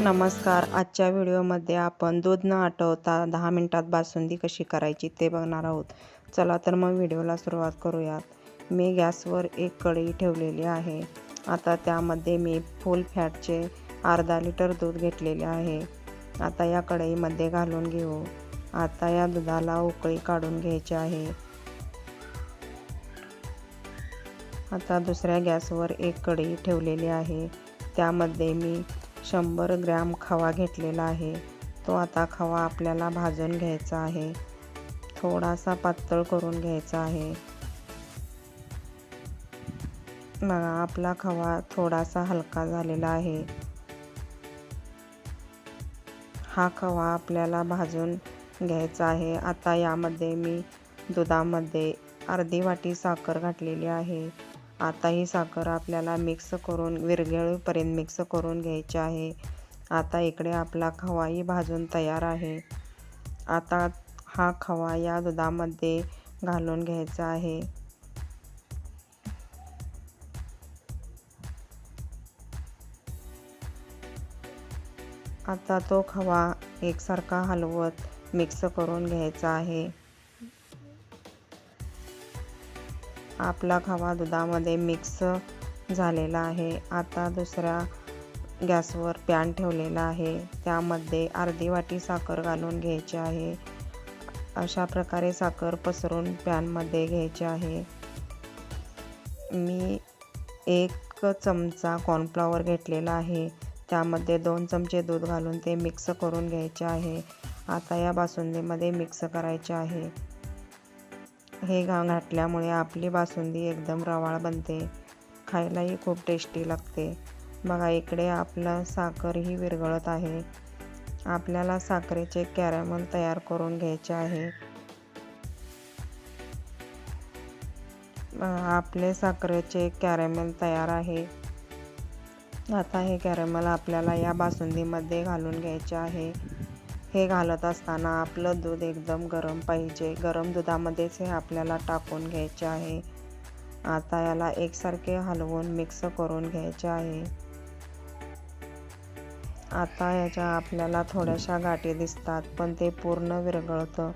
नमस्कार. आजच्या व्हिडिओमध्ये आपण दूध न आटवता दहा मिनटात बासुंदी कशी करायची ते बघणार आहोत. चला तर मग व्हिडिओला सुरुवात करूयात. मी गॅसवर एक कढई ठेवलेली आहे. आता त्यामध्ये मी फुल फॅटचे अर्धा लिटर दूध घेतलेले आहे. आता या कढईमध्ये घालून घेऊ. आता या दुधाला उकळी काढून घ्यायची आहे. आता दुसऱ्या गॅसवर एक कढई ठेवलेली आहे. त्यामध्ये मी शंभर ग्रॅम खवा घेतलेला आहे. तो आता खवा आपल्याला भाजून घ्यायचा आहे. थोडासा पातळ करून घ्यायचा आहे. बघा आपला खवा थोडासा हलका झालेला आहे. हा खवा आपल्याला भाजून घ्यायचा आहे. आता यामध्ये मी दुधामध्ये अर्धी वाटी साखर घातलेली आहे. आता ही साखर आपल्याला मिक्स करून विरघळीपर्यंत मिक्स करून घ्यायची आहे. आता इकडे आपला खवाही भाजून तयार आहे. आता हा खवा या दुधामध्ये घालून घ्यायचा आहे. आता तो खवा एकसारखा हलवत मिक्स करून घ्यायचा आहे. आपला खवा दुधामध्ये मिक्स झालेला आहे. आता दुसऱ्या गॅसवर पॅन ठेवलेला आहे. त्यामध्ये अर्धी वाटी साखर घालून घ्यायची आहे. अशा प्रकारे साखर पसरून पॅनमध्ये घ्यायची आहे. मी एक चमचा कॉर्नफ्लॉवर घेतलेला आहे. त्यामध्ये दोन चमचे दूध घालून ते मिक्स करून घ्यायचे आहे. आता या बासुंदीमध्ये मिक्स करायचे आहे. हे घा घातल्यामुळे आपली बासुंदी एकदम रवाळ बनते. खायलाही खूप टेस्टी लागते. बघा इकडे आपलं साखरही विरघळत आहे. आपल्याला साखरेचे कॅरमल तयार करून घ्यायचे आहे. आपले साखरेचे कॅरेमल तयार आहे. आता हे कॅरेमल आपल्याला या बासुंदीमध्ये घालून घ्यायचे आहे. हे घालत असताना आपलं दूध एकदम गरम पाहिजे. गरम दुधामध्येच हे आपल्याला टाकून घ्यायचे आहे. आता याला एकसारखे हलवून मिक्स करून घ्यायचे आहे. आता याच्या आपल्याला थोड्याशा गाठी दिसतात पण ते पूर्ण विरघळतं.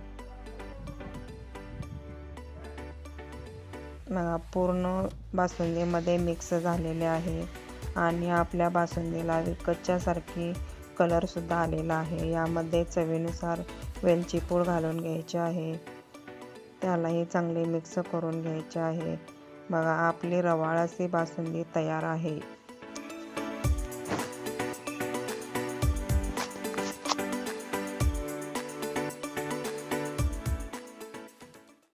पूर्ण बासुंदीमध्ये मिक्स झालेले आहे. आणि आपल्या बासुंदीला विकतच्यासारखी कलरसुद्धा आलेला आहे. यामध्ये चवीनुसार वेलची पूड घालून घ्यायची आहे. त्यालाही चांगले मिक्स करून घ्यायचे आहे. बघा आपली रवाळ बासुंदी तयार आहे.